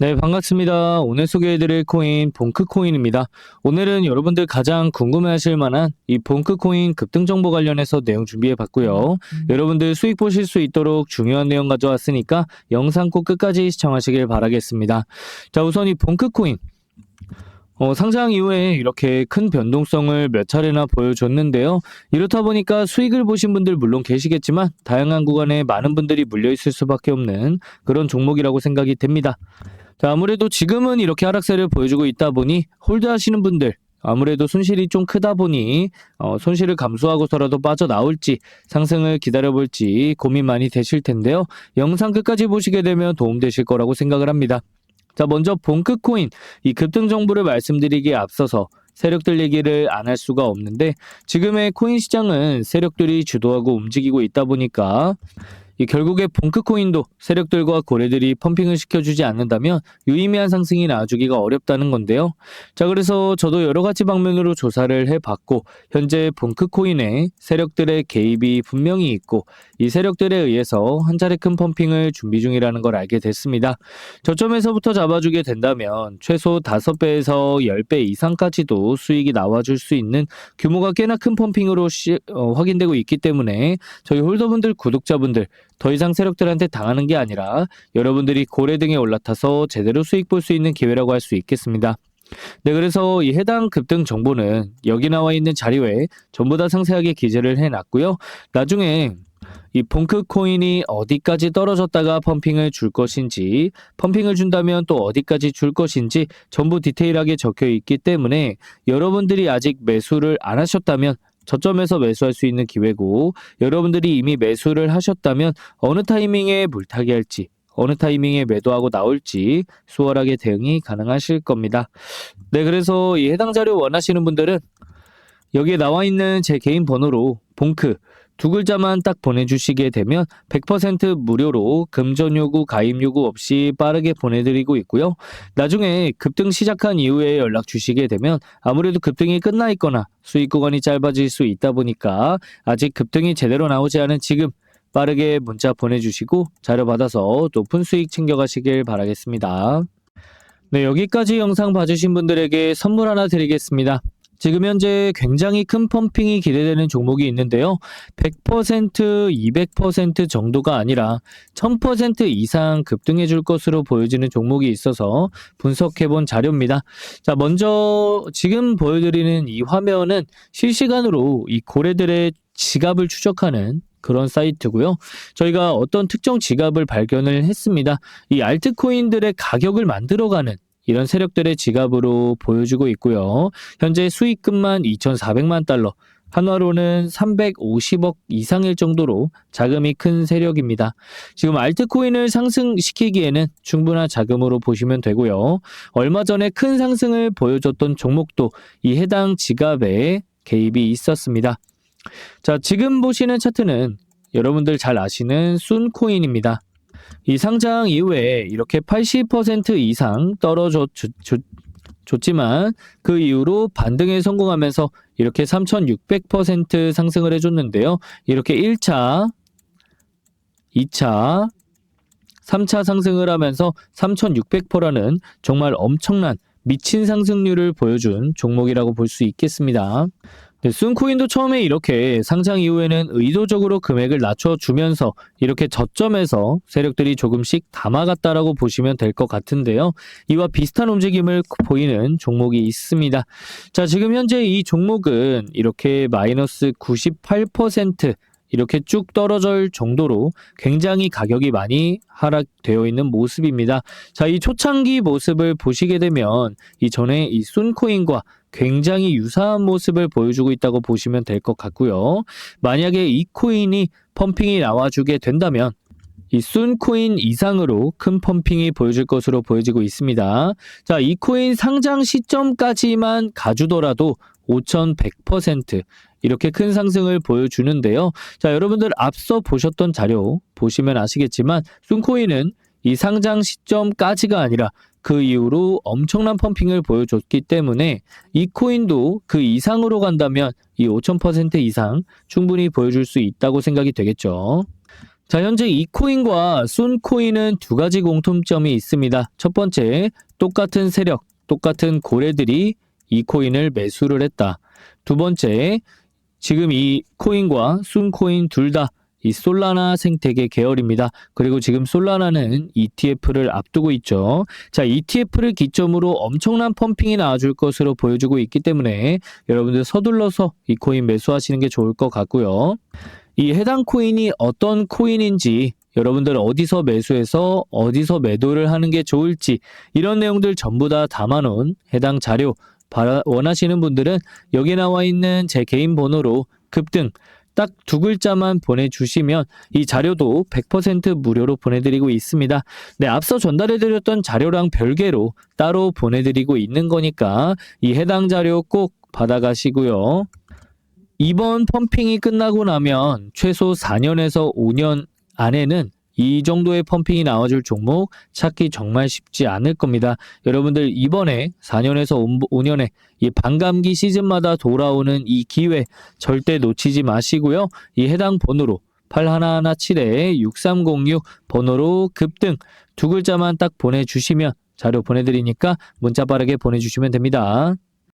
네, 반갑습니다. 오늘 소개해드릴 코인 봉크코인입니다. 오늘은 여러분들 가장 궁금해하실 만한 이 봉크코인 급등 정보 관련해서 내용 준비해봤고요. 여러분들 수익 보실 수 있도록 중요한 내용 가져왔으니까 영상 꼭 끝까지 시청하시길 바라겠습니다. 자, 우선 이 봉크코인 어, 상장 이후에 이렇게 큰 변동성을 몇 차례나 보여줬는데요. 이렇다 보니까 수익을 보신 분들 물론 계시겠지만 다양한 구간에 많은 분들이 물려 있을 수밖에 없는 그런 종목이라고 생각이 됩니다. 자, 아무래도 지금은 이렇게 하락세를 보여주고 있다 보니 홀드 하시는 분들 아무래도 손실이 좀 크다 보니 어, 손실을 감수하고서라도 빠져나올지 상승을 기다려볼지 고민 많이 되실 텐데요. 영상 끝까지 보시게 되면 도움되실 거라고 생각을 합니다. 자, 먼저 본크 코인 이 급등 정보를 말씀드리기에 앞서서 세력들 얘기를 안 할 수가 없는데 지금의 코인 시장은 세력들이 주도하고 움직이고 있다 보니까 이 결국에 본크코인도 세력들과 고래들이 펌핑을 시켜주지 않는다면 유의미한 상승이 나와주기가 어렵다는 건데요. 자, 그래서 저도 여러 가지 방면으로 조사를 해봤고 현재 본크코인에 세력들의 개입이 분명히 있고 이 세력들에 의해서 한 차례 큰 펌핑을 준비 중이라는 걸 알게 됐습니다. 저점에서부터 잡아주게 된다면 최소 5배에서 10배 이상까지도 수익이 나와줄 수 있는 규모가 꽤나 큰 펌핑으로 시, 어, 확인되고 있기 때문에 저희 홀더분들 구독자분들 더 이상 세력들한테 당하는 게 아니라 여러분들이 고래 등에 올라타서 제대로 수익 볼 수 있는 기회라고 할 수 있겠습니다. 네, 그래서 이 해당 급등 정보는 여기 나와 있는 자료에 전부 다 상세하게 기재를 해놨고요. 나중에 이 봉크 코인이 어디까지 떨어졌다가 펌핑을 줄 것인지, 펌핑을 준다면 또 어디까지 줄 것인지 전부 디테일하게 적혀 있기 때문에 여러분들이 아직 매수를 안 하셨다면 저점에서 매수할 수 있는 기회고 여러분들이 이미 매수를 하셨다면 어느 타이밍에 물타기 할지 어느 타이밍에 매도하고 나올지 수월하게 대응이 가능하실 겁니다. 네, 그래서 이 해당 자료 원하시는 분들은 여기에 나와 있는 제 개인 번호로 봉크 두 글자만 딱 보내주시게 되면 100% 무료로 금전 요구, 가입 요구 없이 빠르게 보내드리고 있고요. 나중에 급등 시작한 이후에 연락 주시게 되면 아무래도 급등이 끝나 있거나 수익 구간이 짧아질 수 있다 보니까 아직 급등이 제대로 나오지 않은 지금 빠르게 문자 보내주시고 자료 받아서 높은 수익 챙겨가시길 바라겠습니다. 네, 여기까지 영상 봐주신 분들에게 선물 하나 드리겠습니다. 지금 현재 굉장히 큰 펌핑이 기대되는 종목이 있는데요. 100%, 200% 정도가 아니라 1000% 이상 급등해 줄 것으로 보여지는 종목이 있어서 분석해 본 자료입니다. 자, 먼저 지금 보여드리는 이 화면은 실시간으로 이 고래들의 지갑을 추적하는 그런 사이트고요. 저희가 어떤 특정 지갑을 발견을 했습니다. 이 알트코인들의 가격을 만들어가는 이런 세력들의 지갑으로 보여주고 있고요. 현재 수익금만 2,400만 달러, 한화로는 350억 이상일 정도로 자금이 큰 세력입니다. 지금 알트코인을 상승시키기에는 충분한 자금으로 보시면 되고요. 얼마 전에 큰 상승을 보여줬던 종목도 이 해당 지갑에 개입이 있었습니다. 자, 지금 보시는 차트는 여러분들 잘 아시는 순코인입니다. 이 상장 이후에 이렇게 80% 이상 떨어져 줬지만 그 이후로 반등에 성공하면서 이렇게 3600% 상승을 해줬는데요. 이렇게 1차, 2차, 3차 상승을 하면서 3600%라는 정말 엄청난 미친 상승률을 보여준 종목이라고 볼 수 있겠습니다. 네, 순코인도 처음에 이렇게 상장 이후에는 의도적으로 금액을 낮춰주면서 이렇게 저점에서 세력들이 조금씩 담아갔다라고 보시면 될 것 같은데요. 이와 비슷한 움직임을 보이는 종목이 있습니다. 자, 지금 현재 이 종목은 이렇게 마이너스 98% 이렇게 쭉 떨어질 정도로 굉장히 가격이 많이 하락되어 있는 모습입니다. 자, 이 초창기 모습을 보시게 되면 이전에 이 순코인과 굉장히 유사한 모습을 보여주고 있다고 보시면 될 것 같고요. 만약에 이 코인이 펌핑이 나와주게 된다면 이 순코인 이상으로 큰 펌핑이 보여질 것으로 보여지고 있습니다. 자, 이 코인 상장 시점까지만 가주더라도 5,100% 이렇게 큰 상승을 보여주는데요. 자, 여러분들 앞서 보셨던 자료 보시면 아시겠지만 순코인은 이 상장 시점까지가 아니라 그 이후로 엄청난 펌핑을 보여줬기 때문에 이 코인도 그 이상으로 간다면 이 5000% 이상 충분히 보여줄 수 있다고 생각이 되겠죠. 자, 현재 이 코인과 순 코인은 두 가지 공통점이 있습니다. 첫 번째, 똑같은 세력, 똑같은 고래들이 이 코인을 매수를 했다. 두 번째, 지금 이 코인과 순 코인 둘 다 이 솔라나 생태계 계열입니다. 그리고 지금 솔라나는 ETF를 앞두고 있죠. 자, ETF를 기점으로 엄청난 펌핑이 나와줄 것으로 보여주고 있기 때문에 여러분들 서둘러서 이 코인 매수하시는 게 좋을 것 같고요. 이 해당 코인이 어떤 코인인지 여러분들 어디서 매수해서 어디서 매도를 하는 게 좋을지 이런 내용들 전부 다 담아놓은 해당 자료 바- 원하시는 분들은 여기 나와 있는 제 개인 번호로 급등 딱 두 글자만 보내주시면 이 자료도 100% 무료로 보내드리고 있습니다. 네, 앞서 전달해드렸던 자료랑 별개로 따로 보내드리고 있는 거니까 이 해당 자료 꼭 받아가시고요. 이번 펌핑이 끝나고 나면 최소 4년에서 5년 안에는 이 정도의 펌핑이 나와줄 종목 찾기 정말 쉽지 않을 겁니다. 여러분들 이번에 4년에서 5년에 이 반감기 시즌마다 돌아오는 이 기회 절대 놓치지 마시고요. 이 해당 번호로 8117-6306 번호로 급등 두 글자만 딱 보내주시면 자료 보내드리니까 문자 빠르게 보내주시면 됩니다.